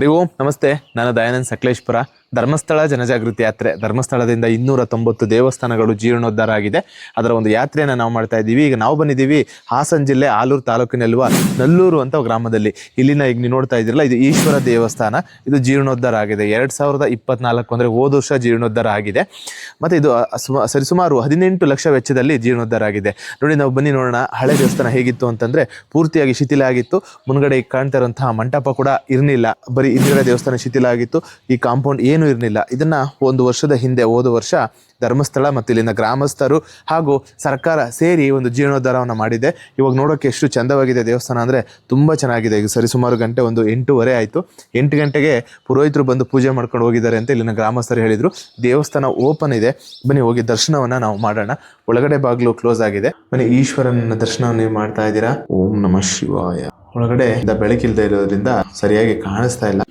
ಹರಿ ಓಂ ನಮಸ್ತೆ. ನಾನು ದಯಾನಂದ್ ಸಕಲೇಶ್ಪುರ. ಧರ್ಮಸ್ಥಳ ಜನಜಾಗೃತಿ ಯಾತ್ರೆ. ಧರ್ಮಸ್ಥಳದಿಂದ ಇನ್ನೂರ ತೊಂಬತ್ತು ದೇವಸ್ಥಾನಗಳು ಜೀರ್ಣೋದ್ಧಾರ ಆಗಿದೆ ಅದರ ಒಂದು ಯಾತ್ರೆಯನ್ನು ನಾವು ಮಾಡ್ತಾ ಇದ್ದೀವಿ. ಈಗ ನಾವು ಬಂದಿದ್ದೀವಿ ಹಾಸನ ಜಿಲ್ಲೆ ಆಲೂರು ತಾಲೂಕಿನಲ್ಲಿರುವ ನಲ್ಲೂರು ಅಂತ ಗ್ರಾಮದಲ್ಲಿ. ಇಲ್ಲಿನ ಈಗ ನೀವು ನೋಡ್ತಾ ಇದ್ದೀರಲ್ಲ, ಇದು ಈಶ್ವರ ದೇವಸ್ಥಾನ. ಇದು ಜೀರ್ಣೋದ್ಧಾರ ಆಗಿದೆ. ಎರಡು ಸಾವಿರದ ಇಪ್ಪತ್ನಾಲ್ಕು ಅಂದರೆ ಹೋದ ವರ್ಷ ಜೀರ್ಣೋದ್ಧಾರ ಆಗಿದೆ. ಮತ್ತು ಇದು ಸರಿಸುಮಾರು ಹದಿನೆಂಟು ಲಕ್ಷ ವೆಚ್ಚದಲ್ಲಿ ಜೀರ್ಣೋದ್ಧಾರ ಆಗಿದೆ. ನೋಡಿ, ನಾವು ಬನ್ನಿ ನೋಡೋಣ ಹಳೆ ದೇವಸ್ಥಾನ ಹೇಗಿತ್ತು ಅಂತಂದರೆ ಪೂರ್ತಿಯಾಗಿ ಶಿಥಿಲ ಆಗಿತ್ತು. ಮುನ್ಗಡೆ ಕಾಣ್ತಾ ಇರುವಂತಹ ಮಂಟಪ ಕೂಡ ಇರಲಿಲ್ಲ. ಬರೀ ಇಂದಿರಾ ದೇವಸ್ಥಾನ ಶಿಥಿಲ ಆಗಿತ್ತು. ಈ ಕಾಂಪೌಂಡ್ ಏನೂ ಇರಲಿಲ್ಲ. ಇದನ್ನ ಒಂದು ವರ್ಷದ ಹಿಂದೆ ಹೋದ ವರ್ಷ ಧರ್ಮಸ್ಥಳ ಮತ್ತು ಇಲ್ಲಿನ ಗ್ರಾಮಸ್ಥರು ಹಾಗೂ ಸರ್ಕಾರ ಸೇರಿ ಒಂದು ಜೀರ್ಣೋದ್ಧಾರವನ್ನು ಮಾಡಿದೆ. ಇವಾಗ ನೋಡೋಕೆ ಎಷ್ಟು ಚಂದವಾಗಿದೆ ದೇವಸ್ಥಾನ ಅಂದರೆ ತುಂಬ ಚೆನ್ನಾಗಿದೆ. ಈಗ ಸರಿಸುಮಾರು ಗಂಟೆ ಒಂದು ಎಂಟೂವರೆ ಆಯಿತು. ಎಂಟು ಗಂಟೆಗೆ ಪುರೋಹಿತರು ಬಂದು ಪೂಜೆ ಮಾಡ್ಕೊಂಡು ಹೋಗಿದ್ದಾರೆ ಅಂತ ಇಲ್ಲಿನ ಗ್ರಾಮಸ್ಥರು ಹೇಳಿದರು. ದೇವಸ್ಥಾನ ಓಪನ್ ಇದೆ. ಬನ್ನಿ ಹೋಗಿ ದರ್ಶನವನ್ನು ನಾವು ಮಾಡೋಣ. ಒಳಗಡೆ ಬಾಗಿಲು ಕ್ಲೋಸ್ ಆಗಿದೆ. ಬನ್ನಿ ಈಶ್ವರನ ದರ್ಶನವನ್ನು ನೀವು ಮಾಡ್ತಾ ಇದ್ದೀರಾ? ಓಂ ನಮಃ ಶಿವಾಯ. ಒಳಗಡೆ ಇಂದ ಬೆಳಕಿಲ್ದೇ ಇರೋದ್ರಿಂದ ಸರಿಯಾಗಿ ಕಾಣಿಸ್ತಾ ಇಲ್ಲ.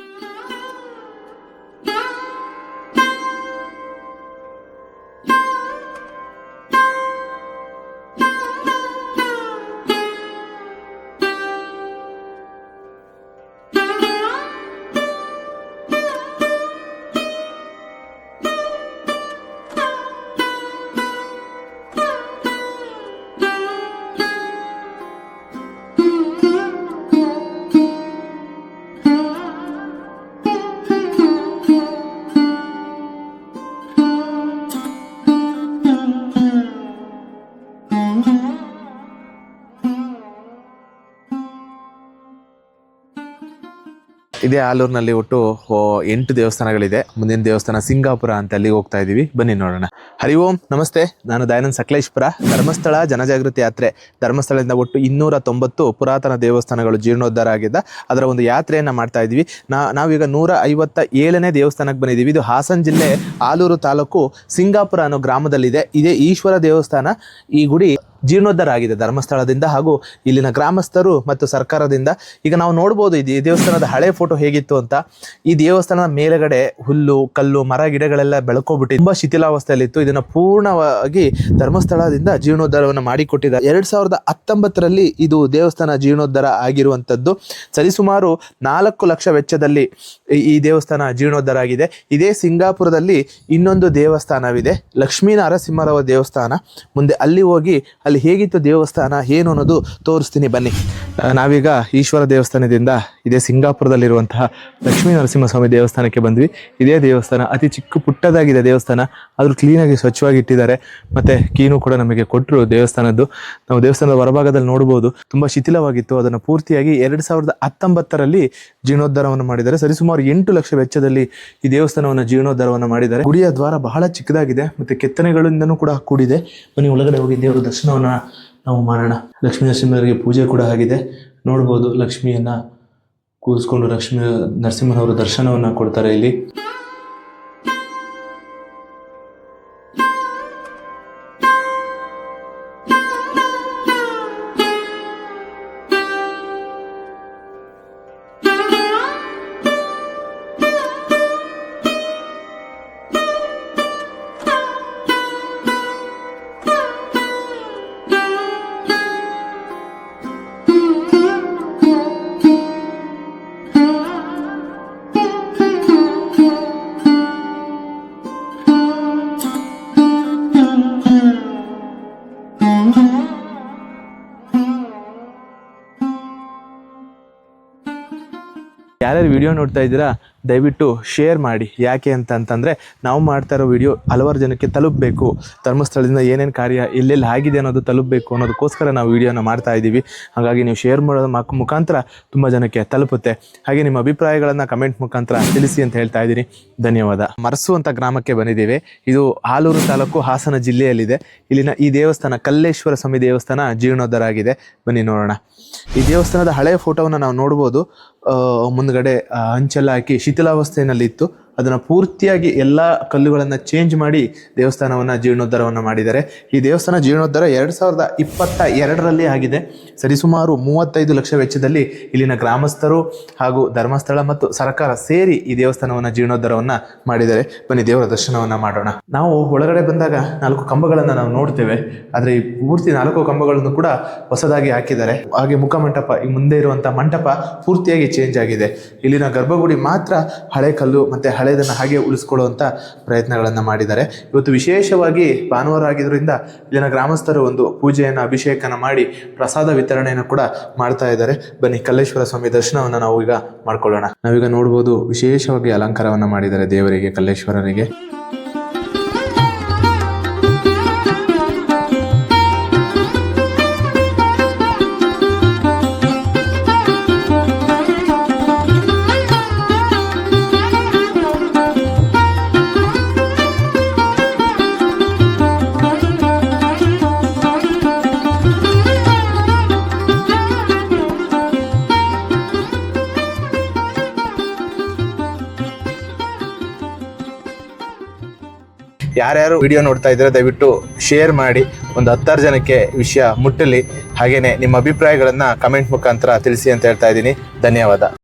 ಇದೇ ಆಲೂರಿನಲ್ಲಿ ಒಟ್ಟು ಎಂಟು ದೇವಸ್ಥಾನಗಳಿದೆ. ಮುಂದಿನ ದೇವಸ್ಥಾನ ಸಿಂಗಾಪುರ ಅಂತ ಅಲ್ಲಿಗೆ ಹೋಗ್ತಾ ಇದೀವಿ ಬನ್ನಿ ನೋಡೋಣ. ಹರಿ ಓಂ, ನಮಸ್ತೆ. ನಾನು ದಯಾನಂದ್ ಸಕಲೇಶ್ಪುರ. ಧರ್ಮಸ್ಥಳ ಜನಜಾಗೃತಿ ಯಾತ್ರೆ. ಧರ್ಮಸ್ಥಳದಿಂದ ಒಟ್ಟು ಇನ್ನೂರ ತೊಂಬತ್ತು ಪುರಾತನ ದೇವಸ್ಥಾನಗಳು ಜೀರ್ಣೋದ್ಧಾರ ಆಗಿದ್ದ ಅದರ ಒಂದು ಯಾತ್ರೆಯನ್ನು ಮಾಡ್ತಾ ಇದೀವಿ ನಾ, ನಾವೀಗ ನೂರ ಐವತ್ತ ಏಳನೇ ದೇವಸ್ಥಾನಕ್ಕೆ ಬಂದಿದ್ದೀವಿ. ಇದು ಹಾಸನ ಜಿಲ್ಲೆ ಆಲೂರು ತಾಲೂಕು ಸಿಂಗಾಪುರ ಅನ್ನೋ ಗ್ರಾಮದಲ್ಲಿದೆ. ಇದೇ ಈಶ್ವರ ದೇವಸ್ಥಾನ. ಈ ಗುಡಿ ಜೀರ್ಣೋದ್ಧಾರ ಆಗಿದೆ ಧರ್ಮಸ್ಥಳದಿಂದ ಹಾಗೂ ಇಲ್ಲಿನ ಗ್ರಾಮಸ್ಥರು ಮತ್ತು ಸರ್ಕಾರದಿಂದ. ಈಗ ನಾವು ನೋಡ್ಬೋದು ಈ ದೇವಸ್ಥಾನದ ಹಳೆ ಫೋಟೋ ಹೇಗಿತ್ತು ಅಂತ. ಈ ದೇವಸ್ಥಾನದ ಮೇಲೆಗಡೆ ಹುಲ್ಲು, ಕಲ್ಲು, ಮರ, ಗಿಡಗಳೆಲ್ಲ ಬೆಳ್ಕೊಬಿಟ್ಟು ತುಂಬಾ ಶಿಥಿಲಾವಸ್ಥೆಯಲ್ಲಿತ್ತು. ಇದನ್ನ ಪೂರ್ಣವಾಗಿ ಧರ್ಮಸ್ಥಳದಿಂದ ಜೀರ್ಣೋದ್ಧಾರವನ್ನು ಮಾಡಿಕೊಟ್ಟಿದ್ದಾರೆ. ಎರಡ್ ಸಾವಿರದ ಹತ್ತೊಂಬತ್ತರಲ್ಲಿ ಇದು ದೇವಸ್ಥಾನ ಜೀರ್ಣೋದ್ಧಾರ ಆಗಿರುವಂಥದ್ದು ಸರಿಸುಮಾರು ನಾಲ್ಕು ಲಕ್ಷ ವೆಚ್ಚದಲ್ಲಿ ಈ ದೇವಸ್ಥಾನ ಜೀರ್ಣೋದ್ಧಾರ ಆಗಿದೆ. ಇದೇ ಸಿಂಗಾಪುರದಲ್ಲಿ ಇನ್ನೊಂದು ದೇವಸ್ಥಾನವಿದೆ. ಲಕ್ಷ್ಮೀ ನರಸಿಂಹರವ ದೇವಸ್ಥಾನ. ಮುಂದೆ ಅಲ್ಲಿ ಹೋಗಿ ಅಲ್ಲಿ ಹೇಗಿತ್ತು ದೇವಸ್ಥಾನ, ಏನು ಅನ್ನೋದು ತೋರಿಸ್ತೀನಿ ಬನ್ನಿ. ನಾವೀಗ ಈಶ್ವರ ದೇವಸ್ಥಾನದಿಂದ ಇದೇ ಸಿಂಗಾಪುರದಲ್ಲಿರುವಂತಹ ಲಕ್ಷ್ಮೀ ನರಸಿಂಹಸ್ವಾಮಿ ದೇವಸ್ಥಾನಕ್ಕೆ ಬಂದ್ವಿ. ಇದೇ ದೇವಸ್ಥಾನ ಅತಿ ಚಿಕ್ಕ ಪುಟ್ಟದಾಗಿದೆ ದೇವಸ್ಥಾನ, ಆದರೂ ಕ್ಲೀನಾಗಿ ಸ್ವಚ್ಛವಾಗಿ ಇಟ್ಟಿದ್ದಾರೆ. ಮತ್ತೆ ಕೀನು ಕೂಡ ನಮಗೆ ಕೊಟ್ಟರು ದೇವಸ್ಥಾನದ್ದು. ನಾವು ದೇವಸ್ಥಾನದ ಹೊರಭಾಗದಲ್ಲಿ ನೋಡಬಹುದು ತುಂಬಾ ಶಿಥಿಲವಾಗಿತ್ತು. ಅದನ್ನು ಪೂರ್ತಿಯಾಗಿ ಎರಡು ಸಾವಿರದ ಹತ್ತೊಂಬತ್ತರಲ್ಲಿ ಜೀರ್ಣೋದ್ಧಾರವನ್ನು ಮಾಡಿದ್ದಾರೆ. ಸರಿಸುಮಾರು ಎಂಟು ಲಕ್ಷ ವೆಚ್ಚದಲ್ಲಿ ಈ ದೇವಸ್ಥಾನವನ್ನು ಜೀರ್ಣೋದ್ಧಾರವನ್ನು ಮಾಡಿದ್ದಾರೆ. ಗುಡಿಯ ದ್ವಾರ ಬಹಳ ಚಿಕ್ಕದಾಗಿದೆ, ಮತ್ತೆ ಕೆತ್ತನೆಗಳಿಂದನೂ ಕೂಡ ಕೂಡಿದೆ. ಬನ್ನಿ, ಒಳಗಡೆ ಹೋಗಿ ದೇವರ ದರ್ಶನವನ್ನು ನಾವು ಮಾಡೋಣ. ಲಕ್ಷ್ಮೀ ನರಸಿಂಹರಿಗೆ ಪೂಜೆ ಕೂಡ ಆಗಿದೆ. ನೋಡ್ಬೋದು ಲಕ್ಷ್ಮಿಯನ್ನ ಕೂರಿಸ್ಕೊಂಡು ಲಕ್ಷ್ಮೀ ನರಸಿಂಹನವರು ದರ್ಶನವನ್ನು ಕೊಡ್ತಾರೆ ಇಲ್ಲಿ. ಯಾರ್ಯಾರು ವಿಡಿಯೋ ನೋಡ್ತಾ ಇದ್ದೀರಾ ದಯವಿಟ್ಟು ಶೇರ್ ಮಾಡಿ. ಯಾಕೆ ಅಂತಂತಂದರೆ ನಾವು ಮಾಡ್ತಾ ಇರೋ ವಿಡಿಯೋ ಹಲವಾರು ಜನಕ್ಕೆ ತಲುಪಬೇಕು. ಧರ್ಮಸ್ಥಳದಿಂದ ಏನೇನು ಕಾರ್ಯ ಎಲ್ಲೆಲ್ಲಿ ಆಗಿದೆ ಅನ್ನೋದು ತಲುಪಬೇಕು ಅನ್ನೋದಕ್ಕೋಸ್ಕರ ನಾವು ವಿಡಿಯೋನ ಮಾಡ್ತಾ ಇದ್ದೀವಿ. ಹಾಗಾಗಿ ನೀವು ಶೇರ್ ಮಾಡೋದು ಮಕ್- ಮುಖಾಂತರ ತುಂಬ ಜನಕ್ಕೆ ತಲುಪುತ್ತೆ. ಹಾಗೆ ನಿಮ್ಮ ಅಭಿಪ್ರಾಯಗಳನ್ನು ಕಮೆಂಟ್ ಮುಖಾಂತರ ತಿಳಿಸಿ ಅಂತ ಹೇಳ್ತಾ ಇದ್ದೀನಿ. ಧನ್ಯವಾದ. ಮರಸು ಅಂತ ಗ್ರಾಮಕ್ಕೆ ಬಂದಿದ್ದೀವಿ. ಇದು ಆಲೂರು ತಾಲೂಕು ಹಾಸನ ಜಿಲ್ಲೆಯಲ್ಲಿದೆ. ಇಲ್ಲಿನ ಈ ದೇವಸ್ಥಾನ ಕಲ್ಲೇಶ್ವರ ಸ್ವಾಮಿ ದೇವಸ್ಥಾನ ಜೀರ್ಣೋದ್ಧಾರ ಆಗಿದೆ ಬನ್ನಿ ನೋಡೋಣ. ಈ ದೇವಸ್ಥಾನದ ಹಳೆಯ ಫೋಟೋವನ್ನು ನಾವು ನೋಡ್ಬೋದು. ಮುಂದ್ಗಡೆ ಹಂಚೆಲ್ಲ ಹಾಕಿ ಶಿಥಿಲಾವಸ್ಥೆಯಲ್ಲಿ ಇತ್ತು ಅದನ್ನ ಪೂರ್ತಿಯಾಗಿ ಎಲ್ಲ ಕಲ್ಲುಗಳನ್ನು ಚೇಂಜ್ ಮಾಡಿ ದೇವಸ್ಥಾನವನ್ನ ಜೀರ್ಣೋದ್ಧಾರವನ್ನು ಮಾಡಿದ್ದಾರೆ. ಈ ದೇವಸ್ಥಾನ ಜೀರ್ಣೋದ್ಧಾರ ಎರಡು ಸಾವಿರದ ಇಪ್ಪತ್ತ ಎರಡರಲ್ಲಿ ಆಗಿದೆ. ಸರಿಸುಮಾರು ಮೂವತ್ತೈದು ಲಕ್ಷ ವೆಚ್ಚದಲ್ಲಿ ಇಲ್ಲಿನ ಗ್ರಾಮಸ್ಥರು ಹಾಗೂ ಧರ್ಮಸ್ಥಳ ಮತ್ತು ಸರ್ಕಾರ ಸೇರಿ ಈ ದೇವಸ್ಥಾನವನ್ನ ಜೀರ್ಣೋದ್ಧಾರವನ್ನು ಮಾಡಿದ್ದಾರೆ. ಬನ್ನಿ ದೇವರ ದರ್ಶನವನ್ನ ಮಾಡೋಣ. ನಾವು ಒಳಗಡೆ ಬಂದಾಗ ನಾಲ್ಕು ಕಂಬಗಳನ್ನು ನಾವು ನೋಡ್ತೇವೆ. ಆದರೆ ಈ ಪೂರ್ತಿ ನಾಲ್ಕು ಕಂಬಗಳನ್ನು ಕೂಡ ಹೊಸದಾಗಿ ಹಾಕಿದ್ದಾರೆ. ಹಾಗೆ ಮುಖಮಂಟಪ ಈ ಮುಂದೆ ಇರುವಂಥ ಮಂಟಪ ಪೂರ್ತಿಯಾಗಿ ಚೇಂಜ್ ಆಗಿದೆ. ಇಲ್ಲಿನ ಗರ್ಭಗುಡಿ ಮಾತ್ರ ಹಳೆ ಕಲ್ಲು ಮತ್ತೆ ಹಳೆದನ್ನ ಹಾಗೆ ಉಳಿಸ್ಕೊಳ್ಳುವಂಥ ಪ್ರಯತ್ನಗಳನ್ನು ಮಾಡಿದ್ದಾರೆ. ಇವತ್ತು ವಿಶೇಷವಾಗಿ ಭಾನುವಾರ ಆಗಿದ್ದರಿಂದ ಇಲ್ಲಿನ ಗ್ರಾಮಸ್ಥರು ಒಂದು ಪೂಜೆಯನ್ನು, ಅಭಿಷೇಕನ ಮಾಡಿ ಪ್ರಸಾದ ವಿತರಣೆಯನ್ನು ಕೂಡ ಮಾಡ್ತಾ ಇದ್ದಾರೆ. ಬನ್ನಿ, ಕಲ್ಲೇಶ್ವರ ಸ್ವಾಮಿ ದರ್ಶನವನ್ನು ನಾವು ಈಗ ಮಾಡ್ಕೊಳ್ಳೋಣ. ನಾವೀಗ ನೋಡ್ಬೋದು ವಿಶೇಷವಾಗಿ ಅಲಂಕಾರವನ್ನು ಮಾಡಿದ್ದಾರೆ ದೇವರಿಗೆ, ಕಲ್ಲೇಶ್ವರರಿಗೆ. ಯಾರ್ಯಾರು ವಿಡಿಯೋ ನೋಡ್ತಾ ಇದ್ರೆ ದಯವಿಟ್ಟು ಶೇರ್ ಮಾಡಿ. ಒಂದು ಹತ್ತಾರು ಜನಕ್ಕೆ ವಿಷಯ ಮುಟ್ಟಲಿ. ಹಾಗೇನೆ ನಿಮ್ಮ ಅಭಿಪ್ರಾಯಗಳನ್ನ ಕಮೆಂಟ್ ಮುಖಾಂತರ ತಿಳಿಸಿ ಅಂತ ಹೇಳ್ತಾ ಇದ್ದೀನಿ. ಧನ್ಯವಾದ.